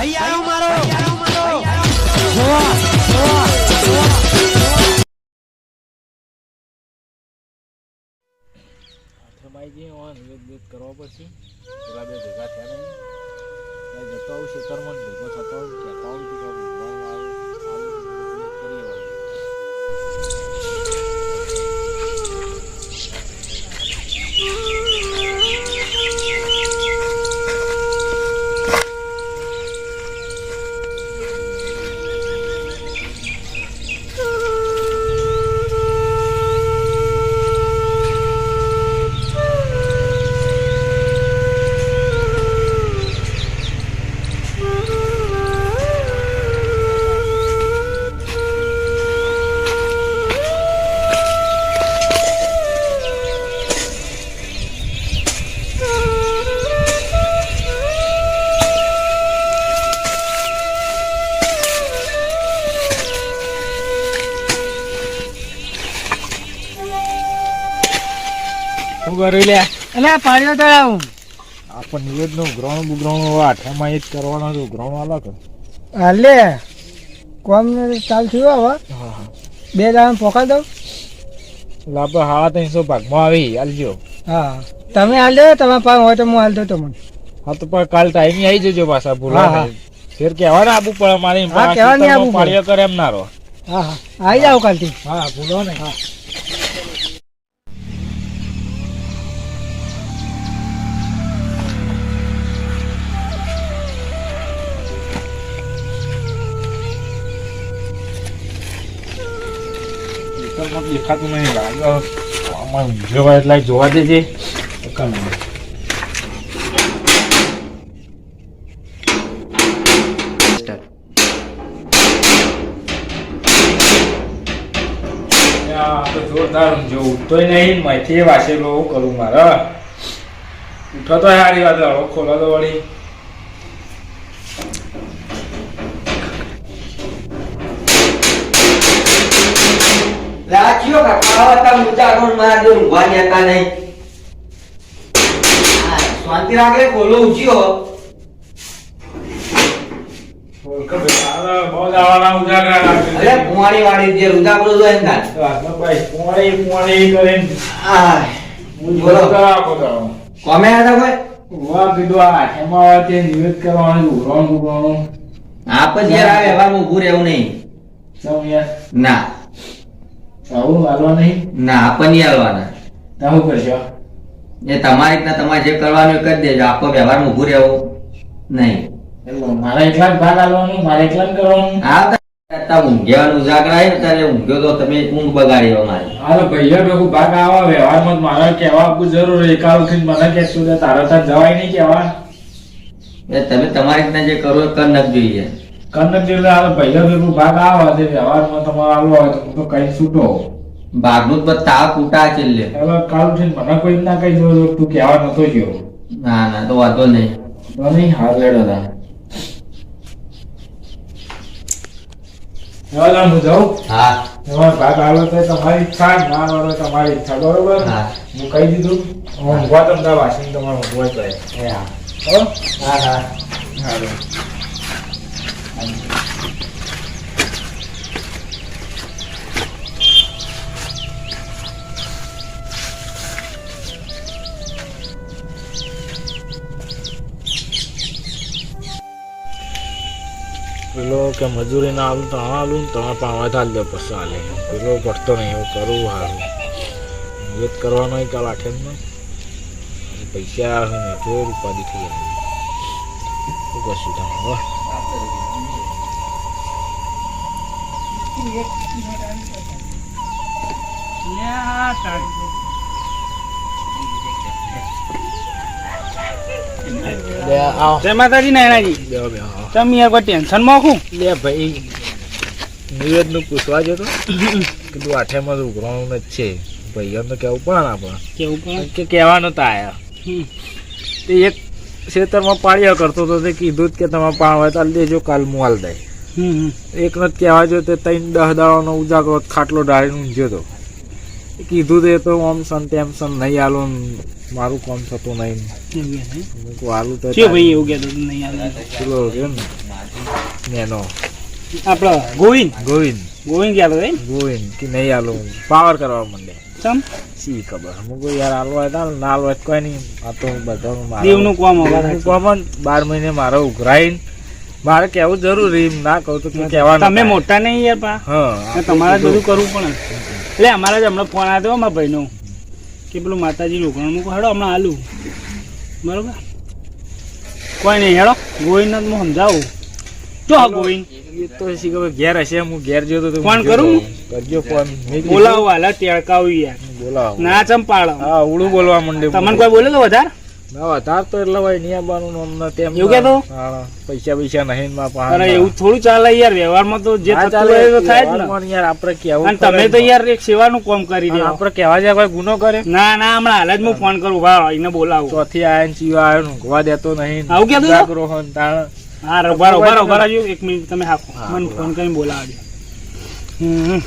આવ્યો મારો. ભાઈ આવ્યો મારો. ભાઈ ઓન વેદ કરવા પડશે. પેલા બે ભેગા થયા નહીં. જતો આવું ખેતરમાં ભેગો થતો આવું કહેતા આવું શું લે. એટલે પાડ્યો તો આવું. આ નિવેદનું ઉઘરાણું બુઘરાણું આઠામાં એ જ કરવાનું હતું ઉઘરાણું અલગ હાલે કોમ ચાલ થયું હવે હા. હા બે પોકા દઉં. ત્રણસો ભાગમાં આવી આલજો હા. તમે હાલ દો તમારા પાસે હોય તો હું હાલ તમને હા તો પણ કાલ ટાઈમે આવી જજો પાછા ભૂલા. હા. ફેર કહેવા ને આબુ પડે મારી કહેવા નહીં આબુ પડે. કરે એમ ના રહો. હા હા. આવી જાઓ કાલથી. હા ભૂલો નહીં. હા. ખેતરમાં દેખાતું નહીં. લાગે આમાં ઊંઘ્યો એટલે જોવા દેજે. કમ જોરદાર ઊંઘ્યો ઉઠતોય નહીં માહિતી વાસેલો હું કરું મારા. ઉઠો તો સારી વાત હળો ખોલો તો વળી. લાચ્યો કાકા હતા મુચા કોણ મારા જો ઊંઘવા જતા નહીં. શાંતિ રાખે ઉચ્યો તો બોલો. તો. હતા તે સૌ ના. આવું હાલવા નહીં? ના આપ હાલવાના. તો કરશો એ તમારી રીતના તમારે જે કરવાનું એ કરી દેજો. આપ વ્યવહાર ઊભું રહેવું નહીં. એટલે મારા જ ભાગ હાલવાનું મારે એટલા જ કરવાનું. આ તા ઊંઘ્યાવાનું ઉજાગરા ને ત્યારે ઊંઘ્યો તો તમે ઊંઘ બગાડી અમારી હાલો ભાઈઓ ભેગું ભાગ આવા વ્યવહારમાં મારે કહેવા આપવું જરૂર એકાલથી મને કહેશું તારે જવાય નહીં કહેવા. એ તમે તમારી રીતના જે કરો એ કરી નાખજો યાર. કનક એટલે હાલો નું ભેગું ભાગ આવા તે વ્યવહારમાં તમારે આલવો હોય તો હું તો કઈ છૂટો. ભાગનું તો તાવ કૂટા છે એટલે. કાલ ઉઠીને મને કોઈ ના કઈ દો તું કહેવા નતો ગયો. ના ના તો વાંધો નહીં. તો નહીં હાર લેડો તા. હવે હું જાઉં? હા. તમારે ભાગ આલો તો તમારી ઈચ્છા ના આલો તો તમારી ઈચ્છા બરોબર? હા. હું કહી દીધું. હું ઊંઘવા તમને વાસીને તમારે ઊંઘવા જ રહે હા. હા? હા. પેલો કે મજૂરી ના આવું તો હા ને તમે પાવા ચાલ દો પછી હાલે. પેલો પડતો નહીં એવું કરવું સારું વેત કરવાનો કાલ આઠેમનો પૈસા આવે ને જો ઉપાધિ થઈ જાય શું કરશું તમે જય માતાજી નાયણાજી. તમે યાર કોઈ ટેન્શનમાં હું લે ભાઈ નિવેદનું પૂછવા જતો કીધું આઠેમાં તો ઉઘરાણું જ છે. ભાઈઓ તો કેવું પણ આપણે કેવું પણ? કે કહેવાનું તો આયા. તે એક ખેતરમાં પાળ્યા કરતો હતો તે કીધું કે તમે પાણ ચાલ દેજો કાલ મોલ દે હમ હમ. એક નથી કહેવા જો તે ત્રણ દહ દાડાનો ઉજાગરો ખાટલો ડાળીને ઊંઝ્યો હતો કીધું તે તો ઓમ સન તેમ સન નહીં આલો મારું કોમ થતું નહીં આલું તો કે ભાઈ એવું કહેતો નહીં આલો. પેલો ને? નેનો. આપણો ગોવિંદ? ગોવિંદ. ગોવિંદ કહેતો ભાઈ ગોવિંદ કે નહીં આલો. પાવર કરવા માંડે. ચમ? સી ખબર? અમુક યાર આલવા હતા ને આલવા કોઈ નહીં. આ તો બધા દેવનું કોમ કોમ બાર મહિને મારો ઉઘરાઈને મારે કેવું જરૂરી ના કહું તો તું કહેવાનું તમે મોટા નહીં યાર પા. હા તમારે બધું કરવું પણ એટલે અમારા જ હમણાં ફોન આવ્યો અમારા ભાઈનો કે પેલું માતાજી રોકાણ મૂકો. હેડો હમણાં આલુ બરોબર? કોઈ નહીં હેડો. ગોવિંદ હું સમજાવું. જો હા ગોવિંદ. તો શી ખબર ઘેર હશે હું ઘેર જોતો તો ફોન. કરું? કરજો ફોન. બોલાવો હાલા ટેળકાવું યાર. બોલાવો. ના ચમ પાડો. હા ઉડું બોલવા માંડે તમને કોઈ બોલે તો વધારે? ના તો એટલે ભાઈ નહીં અમને તેમ એવું કહેતો? પૈસા પૈસા નહીં માં પાસે. અરે એવું થોડું ચાલે યાર વ્યવહારમાં તો જે થતું હોય તો થાય જ ને. યાર આપણે કહેવું અને તમે તો યાર એક સેવાનું કામ કરી દો. આપણે કેવા જાય કોઈ ગુનો કરે? ના ના હમણાં હાલ જ હું ફોન કરું. ભાઈ એને બોલાવું. ચોથી આયા ને ચીવા આવ્યો ને ઊંઘવા દેતો નહીં આવું જાગરો તાણ. હા રબાર રહો, ઊભા એક મિનિટ તમે હાકો. મને ફોન કરીને બોલાવજો. હમ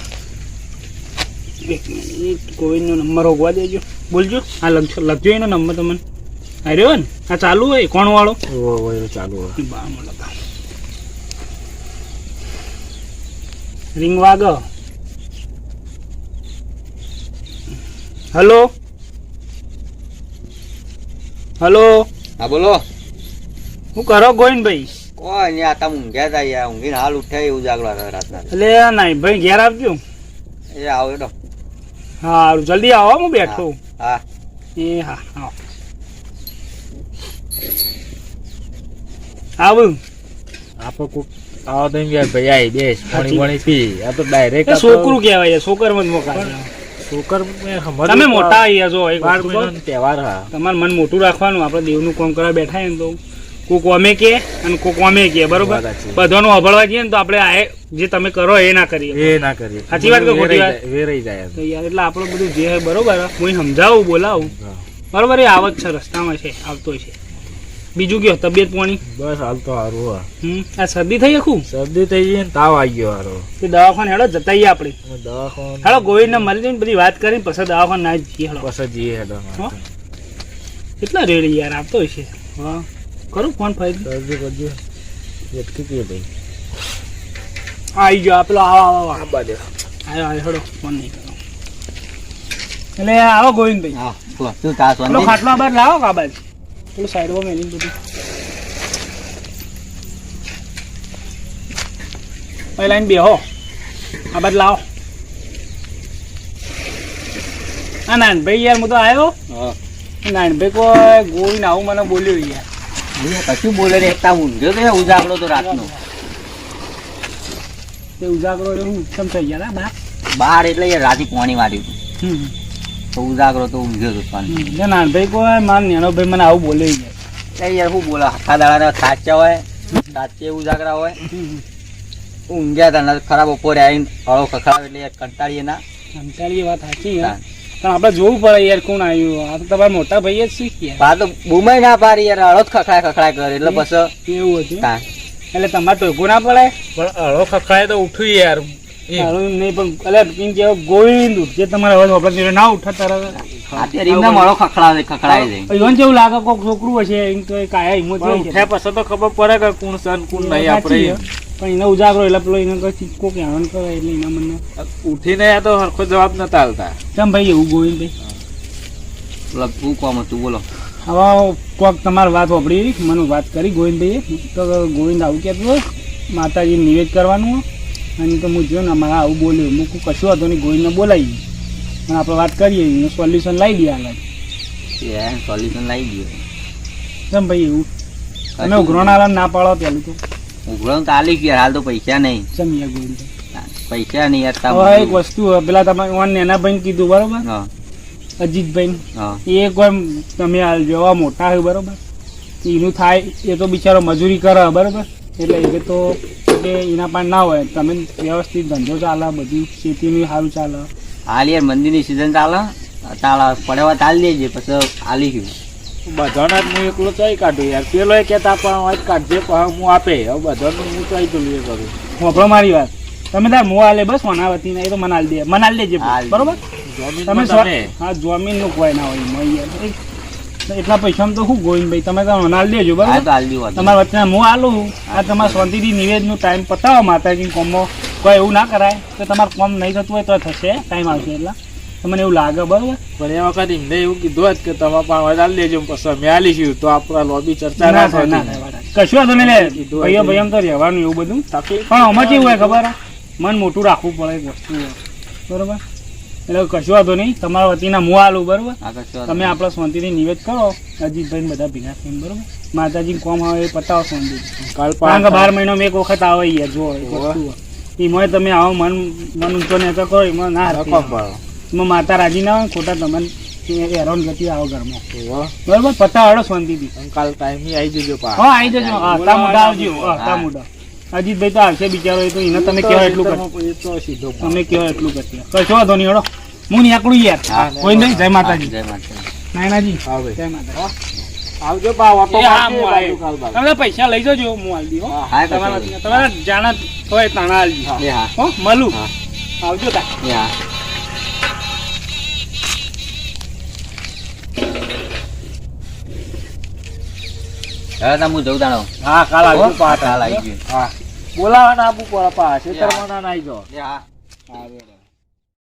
એક મિનિટ કોઈનો નંબર હોગવા દેજો. બોલજો. હા લખજો લખજો એનો નંબર તમને રહ્યો ને? આ ચાલુ હોય કોણ વાળો ચાલુ હોય. રિંગ વાગ. હલો? હલો? હા બોલો. હું કરો ગોવિંદભાઈ કોઈ નહીં આ તમે ઊંઘ્યા હતા યાર ઊંઘીને હાલ ઉઠ્યા એવું જાગવા હતા રાતના. એટલે નહીં ભાઈ ઘેર આવજો. એ આવો એડો હા જલ્દી આવો હું બેઠો. હા એ હા આવો આવું. આપણે કોક આવો તો યાર ભાઈ આઈ બેસ પાણી પાણી પી. આ તો ડાયરેક્ટ છોકરું કહેવાય છોકર મત મોકા છોકર તમે મોટા આયા જો એક? મહિનાનો તહેવાર હા. તમાર મન મોટું રાખવાનું આપણે દેવનું કામ કરવા બેઠા ને તો. કોક અમે કે અને કોક અમે કે બરોબર? બધાનું અભળવા જઈએ ને તો આપણે આ જે તમે કરો એ ના કરીએ. એ ના કરીએ. સાચી વાત કે ખોટી વાત? વેરાઈ જાય તો યાર એટલે આપણે બધું જે હોય બરોબર હું સમજાવું બોલાવું. બરોબર એ આવત છે રસ્તામાં છે આવતો છે. બીજું કયો? તબિયત પાણી? બસ હાલ તો સારું હા હમ આ શરદી થઈ આખું? શરદી થઈ ગઈ તાવ આવી ગયો હારો. તે દવાખાને હેડો જતાઈએ આપણે. દવાખાને હેડો ગોવિંદને મળી જઈને બધી વાત કરીને પછી દવાખાને ના જઈએ હેડો. પછી જઈએ હેડો. કેટલા રેડી યાર આપતો હશે. હા. કરું ફોન ફરી કરજો કરજો એટલી કે ભાઈ. આવી ગયો પેલો આવો આવો આવો. બાજુ. આવ્યો આવ્યો હેડો ફોન નહીં કરો. એટલે આવો ગોવિંદભાઈ. હા તું તાસ ખાટલો બાર લાવો કાબાજ પેલું સાઈડમાં મેલી બધું. પહેલા એને બેહો. આ બાદ લાવો. હા નાનભાઈ યાર હું તો આવ્યો નાનભાઈ કોઈ ને આવું મને બોલ્યો યાર. કશું બોલે રે એકતા ઊંઘ્યો તો ઉજાગરો તો રાતનો. તે ઉજાગરો એટલે હું ઉત્તમ થઈ ગયા બા બાર એટલે યાર રાતે પાણી વાળ્યું હતું. તો ઉજાગરો તો ઊંઘ્યો હતો પાણી. નાનભાઈ કોઈ મારા નેનો ભાઈ મને આવું બોલે યાર શું બોલા આખા દાડાના સાચા હોય સાચે ઉજાગરા હોય. ઊંઘ્યા હતા ખરાબ બપોરે આવીને હળો ખખડાવે એટલે યાર કંટાળીએ ના. કંટાળી વાત સાચી યાર પણ આપણે જોવું પડે યાર કોણ આવ્યું. આ તો તમારા મોટા ભાઈ જ શીખ પા તો બુમાઈ ના પાડી યાર હળો જ ખખડાય ખખડાય કરે એટલે બસ. એવું હતું. એટલે તમારે ટોકું ના પડે? પણ હળો ખખડાય તો ઉઠ્યું યાર. નહીં પણ એટલે એમ કે ગોવિંદ જે તમારે અવાજ વાપરતો ના ઉઠા તરત અત્યારે એમને મળો ખખડાવે ખખડાય છે. ઈવન જેવું લાગે કોઈક છોકરું હશે એમ તો એ કાયા હિંમત હોય છે. પછી તો ખબર પડે કે કોણ સન કોણ નહીં આપણે પણ એને ઉજાગરો એટલે પેલો એને કઈ ચીચકો કે હરણ કરે એટલે એના મને ઉઠીને આ તો હરખો જવાબ નતા આલતા કેમ ભાઈ એવું ગોવિંદભાઈ બોલો તું કોમ હતું બોલો. હવે કોઈક તમારી વાત વાપરી મને વાત કરી ગોવિંદભાઈએ તો ગોવિંદ આવું કહેતું માતાજી નિવેદ કરવાનું. અને તો હું જોયું ને અમારે આવું બોલ્યું. હું કશું હતો નહીં ગોવિંદને બોલાવી. અને આપણે વાત કરીએ એનું સોલ્યુશન લાવી દઈએ એ સોલ્યુશન લાવી દઈએ. કેમ ભાઈ એવું? તમે ઉઘરાણા ના પાડો પેલું તો. ઉઘરો તાલી ગયા હાલ તો પૈસા નહીં. સમજ્યા ગોળી પૈસા નહીં યાર એક વસ્તુ પેલા તમે ઓન નેના ભાઈ કીધું બરોબર? અજીતભાઈ હા. એ કોઈ તમે હાલ જેવા મોટા હોય બરોબર? એનું થાય એ તો બિચારો મજૂરી કરે બરોબર? એટલે એ તો કે એના પણ ના હોય. તમે વ્યવસ્થિત ધંધો ચાલે બધું ખેતીની સારું ચાલે. હાલ યાર મંદિરની સિઝન ચાલે. ચાલે પડેવા ચાલી દેજે પછી હાલી ગયું. બધાને જ હું એકલો ચાઈ કાઢું યાર. પેલો એ કહેતા પણ હોય કાઢજે પણ હું આપે. હવે બધાને હું ચાઈ પેલું એ કરું. વાપરો મારી વાત. તમે તાર મો આલે બસ વનાવતી એ તો મનાલ દે. મનાલ દેજે હાલ. બરોબર? જમીન તમે હા જમીનનું કોઈ ના હોય એટલા પૈસામાં તો શું ગોવિંદભાઈ તમે તો અનાલ દેજો બરાબર? તમારા વચ્ચે હું આલું આ તમારા શાંતિથી નિવેદનું ટાઈમ પતાવો માતાજી કોમો કોઈ એવું ના કરાય. તો તમારું કોમ નહીં થતું હોય તો થશે. ટાઈમ આવશે એટલે. તમને એવું લાગે બરાબર? પણ એ વખત એમને એવું કીધું જ કે તમે પણ વધારે લેજો પછી અમે આલીશું તો આપણા લોબી ચર્ચા ના ના થાય, ના. કશું નહીં લે. ભાઈઓ ભાઈઓ તો રહેવાનું એવું બધું. પણ આમાં કેવું હોય ખબર? મન મોટું રાખવું પડે વસ્તુ. બરોબર? એટલે કશું વાંધો નહીં. તમારા વતીના મું આલું બરોબર? તમે આપણા શાંતિથી નિવેદ કરો. અજીતભાઈ બધા ભેગા થઈને બરોબર? માતાજી કોમ આવે એ પતાવો શાંતિ કારણ કે બાર મહિનો એક વખત આવે યાર જો. એમાંય તમે આવો મન મન ઊંચો નેચો કરો એમાં ના એમાં માતા રાજી ના હોય ખોટા તમને હેરાન ગતિ આવો ઘરમાં. બરોબર બરોબર? પતાવાડો શાંતિથી કાલ ટાઈમ આવી જજો હા આવી જજો. હા તા મોઢા આવજો. હા તા મોઢા અજીતભાઈ તો આવશે બિચારો એ તો એને તમે કેવા એટલું કરો એ તો સીધો તમે કેવા એટલું કરજો કશો વાંધો નહીં હેડો હું નીકળું યાર. કોઈ નહીં. જય માતાજી. જય માતાજી. નાયનાજી હા ભાઈ જય માતાજી. આવજો ઓટો હા, હું. તમે પૈસા લઈ જજો હું આલી હો. હા, તમારા તમારા જાણા હોય તાણા આલજી હા. હો. મળું આવજો તા. હા. તો હું જઉં તાણો. હા કાલ આવજો કાલ આવી ગયું. હા. બોલાવાના આપું પડે પા ખેતરમાં ના નાઈ જાઓ. એ હા.